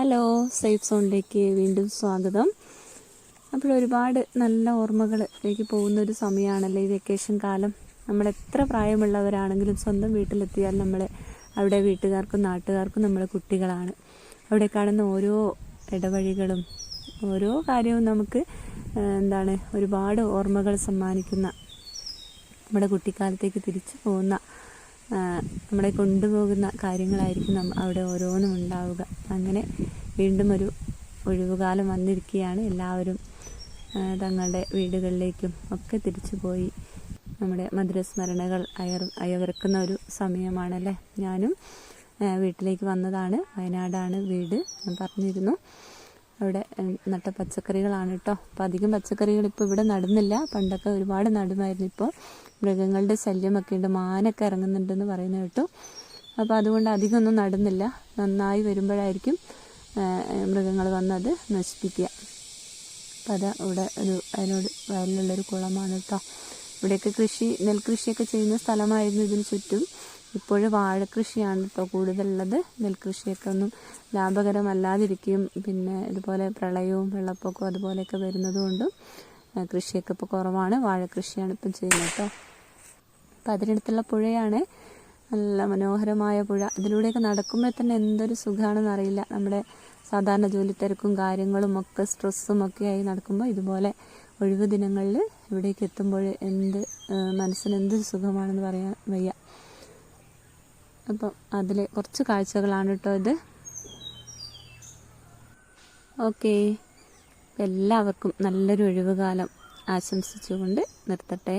Hello safe സോണിലേക്ക് വീണ്ടും സ്വാഗതം. അപ്പോൾ ഒരുപാട് നല്ല ഓർമ്മകളിലേക്ക് പോകുന്ന ഒരു സമയമാണല്ലേ ഈ വെക്കേഷൻ കാലം. നമ്മൾ എത്ര പ്രായമുള്ളവരാണെങ്കിലും സ്വന്തം വീട്ടിലെത്തിയാൽ നമ്മളെ അവിടെ വീട്ടുകാർക്കും നാട്ടുകാർക്കും നമ്മളെ കുട്ടികളാണ്. അവിടെ കാണുന്ന ഓരോ ഇടവഴികളും ഓരോ കാര്യവും നമുക്ക് എന്താണ് ഒരുപാട് ഓർമ്മകൾ സമ്മാനിക്കുന്ന നമ്മുടെ കുട്ടിക്കാലത്തേക്ക് തിരിച്ചു പോകുന്ന നമ്മളെ കൊണ്ടുപോകുന്ന കാര്യങ്ങളായിരിക്കും നമ്മ അവിടെ ഓരോന്നും ഉണ്ടാവുക. അങ്ങനെ വീണ്ടും ഒരു ഒഴിവുകാലം വന്നിരിക്കുകയാണ്. എല്ലാവരും തങ്ങളുടെ വീടുകളിലേക്കും ഒക്കെ തിരിച്ചു പോയി. നമ്മുടെ മധുരസ്മരണകൾ അയർ അയവിറക്കുന്ന ഒരു സമയമാണല്ലേ? ഞാനും വീട്ടിലേക്ക് വന്നതാണ്. വയനാടാണ് വീട് ഞാൻ പറഞ്ഞിരുന്നു. അവിടെ നട്ട പച്ചക്കറികളാണ് കേട്ടോ അപ്പോൾ അധികം പച്ചക്കറികൾ ഇപ്പോൾ ഇവിടെ നടുന്നില്ല. പണ്ടൊക്കെ ഒരുപാട് നടുമായിരുന്നു ഇപ്പോൾ മൃഗങ്ങളുടെ ശല്യമൊക്കെ ഉണ്ട്. മാനൊക്കെ ഇറങ്ങുന്നുണ്ടെന്ന് പറയുന്നത് കേട്ടു. അപ്പോൾ അതുകൊണ്ട് അധികം ഒന്നും നടുന്നില്ല. നന്നായി വരുമ്പോഴായിരിക്കും മൃഗങ്ങൾ വന്നത് നശിപ്പിക്കുക. അപ്പം അത് ഇവിടെ ഒരു അതിനോട് വയലിലുള്ളൊരു കുളമാണ് കേട്ടോ. ഇവിടെയൊക്കെ കൃഷി നെൽകൃഷിയൊക്കെ ചെയ്യുന്ന സ്ഥലമായിരുന്നു ഇതിന് ചുറ്റും. ഇപ്പോൾ വാഴക്കൃഷിയാണ് കേട്ടോ കൂടുതലുള്ളത്. നെൽകൃഷിയൊക്കെ ഒന്നും ലാഭകരമല്ലാതിരിക്കുകയും പിന്നെ ഇതുപോലെ പ്രളയവും വെള്ളപ്പൊക്കവും അതുപോലെയൊക്കെ വരുന്നതുകൊണ്ടും കൃഷിയൊക്കെ ഇപ്പോൾ കുറവാണ്. വാഴക്കൃഷിയാണ് ഇപ്പം ചെയ്യുന്നത് കേട്ടോ. അപ്പം അതിനടുത്തുള്ള പുഴയാണ്. നല്ല മനോഹരമായ പുഴ. ഇതിലൂടെയൊക്കെ നടക്കുമ്പോൾ തന്നെ എന്തൊരു സുഖമാണെന്ന് അറിയില്ല. നമ്മുടെ സാധാരണ ജോലി തിരക്കും കാര്യങ്ങളും ഒക്കെ സ്ട്രെസ്സും ഒക്കെ ആയി നടക്കുമ്പോൾ ഇതുപോലെ ഒഴിവ് ദിനങ്ങളിൽ ഇവിടേക്ക് എത്തുമ്പോൾ എന്ത് മനസ്സിന് എന്ത് സുഖമാണെന്ന് പറയാൻ വയ്യ. അപ്പം അതിൽ കുറച്ച് കാഴ്ചകളാണ് കേട്ടോ ഇത്. ഓക്കെ. എല്ലാവർക്കും നല്ലൊരു ഒഴിവുകാലം ആശംസിച്ചുകൊണ്ട് നിർത്തട്ടെ.